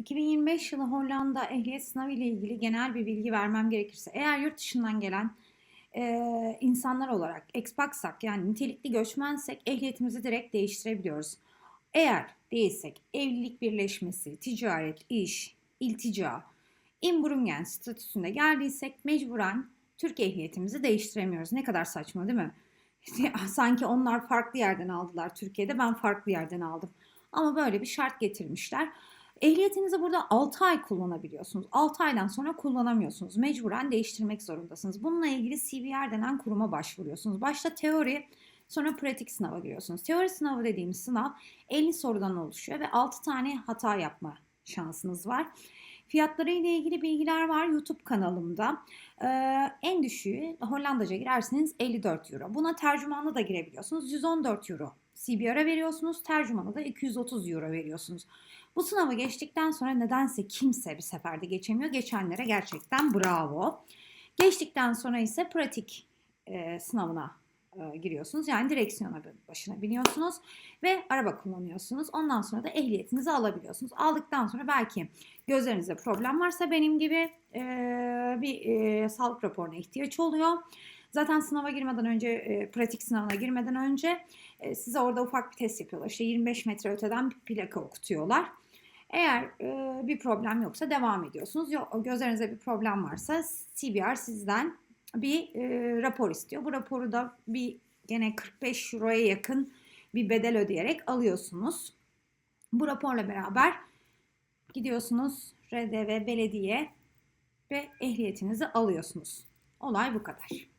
2025 yılı Hollanda ehliyet sınavı ile ilgili genel bir bilgi vermem gerekirse eğer yurt dışından gelen e, insanlar olarak expatsak yani nitelikli göçmensek ehliyetimizi direkt değiştirebiliyoruz. Eğer değilsek evlilik birleşmesi, ticaret, iş, iltica, imbrungen statüsünde geldiysek mecburen Türk ehliyetimizi değiştiremiyoruz. Ne kadar saçma değil mi? Sanki onlar farklı yerden aldılar Türkiye'de ben farklı yerden aldım. Ama böyle bir şart getirmişler. Ehliyetinizi burada 6 ay kullanabiliyorsunuz. 6 aydan sonra kullanamıyorsunuz. Mecburen değiştirmek zorundasınız. Bununla ilgili CBR denen kuruma başvuruyorsunuz. Başta teori sonra pratik sınava giriyorsunuz. Teori sınavı dediğimiz sınav 50 sorudan oluşuyor ve 6 tane hata yapma şansınız var. Fiyatları ile ilgili bilgiler var YouTube kanalımda. Ee, en düşüğü Hollandaca girerseniz 54 euro. Buna tercümanla da girebiliyorsunuz. 114 euro CBR'a veriyorsunuz. Tercümana da 230 euro veriyorsunuz. Bu sınavı geçtikten sonra nedense kimse bir seferde geçemiyor. Geçenlere gerçekten bravo. Geçtikten sonra ise pratik e, sınavına e, giriyorsunuz. Yani direksiyona başına biniyorsunuz ve araba kullanıyorsunuz. Ondan sonra da ehliyetinizi alabiliyorsunuz. Aldıktan sonra belki gözlerinizde problem varsa benim gibi e, bir e, sağlık raporuna ihtiyaç oluyor. Zaten sınava girmeden önce, e, pratik sınavına girmeden önce e, size orada ufak bir test yapıyorlar. İşte 25 metre öteden bir plaka okutuyorlar. Eğer e, bir problem yoksa devam ediyorsunuz. Yok, gözlerinizde bir problem varsa CBR sizden bir e, rapor istiyor. Bu raporu da bir gene 45 euroya yakın bir bedel ödeyerek alıyorsunuz. Bu raporla beraber gidiyorsunuz RDV belediye ve ehliyetinizi alıyorsunuz. Olay bu kadar.